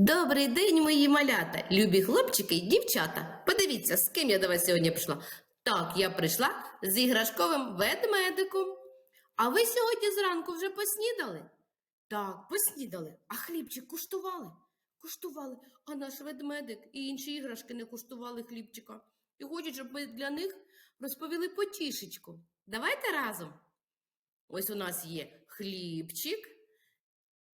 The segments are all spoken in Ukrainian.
Добрий день, мої малята, любі хлопчики й дівчата. Подивіться, з ким я до вас сьогодні прийшла. Так, я прийшла з іграшковим ведмедиком. А ви сьогодні зранку вже поснідали? Так, поснідали. А хлібчик куштували? Куштували. А наш ведмедик і інші іграшки не куштували хлібчика. І хочуть, щоб ми для них розповіли потішечку. Давайте разом. Ось у нас є хлібчик.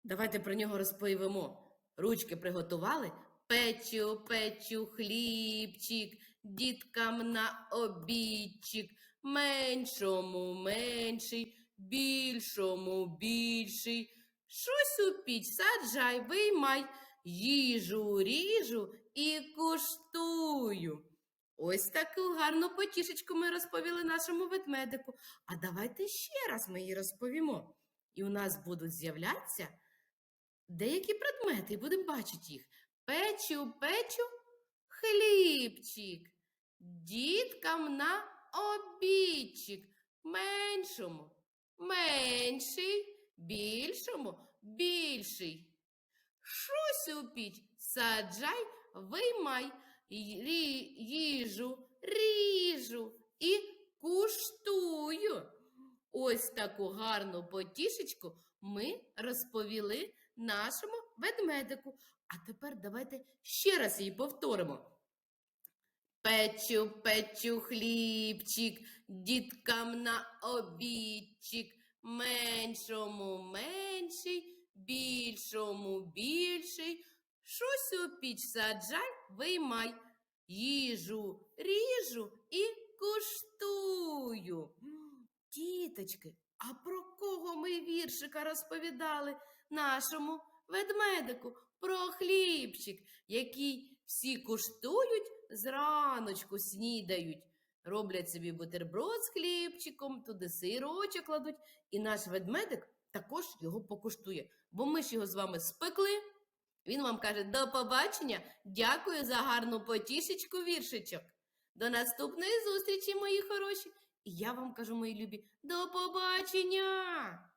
Давайте про нього розповімо. Ручки приготували. Печу, печу, хлібчик, діткам на обідчик, меншому менший, більшому більший. Щось у піч саджай, виймай, їжу ріжу і куштую. Ось таку гарну потішечку ми розповіли нашому ведмедику. А давайте ще раз ми її розповімо. І у нас будуть з'являтися деякі предмети, будемо бачити їх. Печу, печу, хлібчик, діткам на обідчик, меншому, менший, більшому, більший. Щось у піч саджай, виймай, їжу, ріжу і куштую. Ось таку гарну потішечку ми розповіли нашому ведмедику. А тепер давайте ще раз її повторимо. Печу, печу хлібчик, діткам на обідчик, меншому менший, більшому більший. Щось у піч саджай, виймай, їжу ріжу і куштую. Діточки, а про кого ми віршика розповідали нашому ведмедику? Про хлібчик, який всі куштують, зраночку снідають. Роблять собі бутерброд з хлібчиком, туди сирочок кладуть, і наш ведмедик також його покуштує, бо ми ж його з вами спекли. Він вам каже: до побачення, дякую за гарну потішечку віршичок. До наступної зустрічі, мої хороші. Я вам кажу, мої любі, до побачення!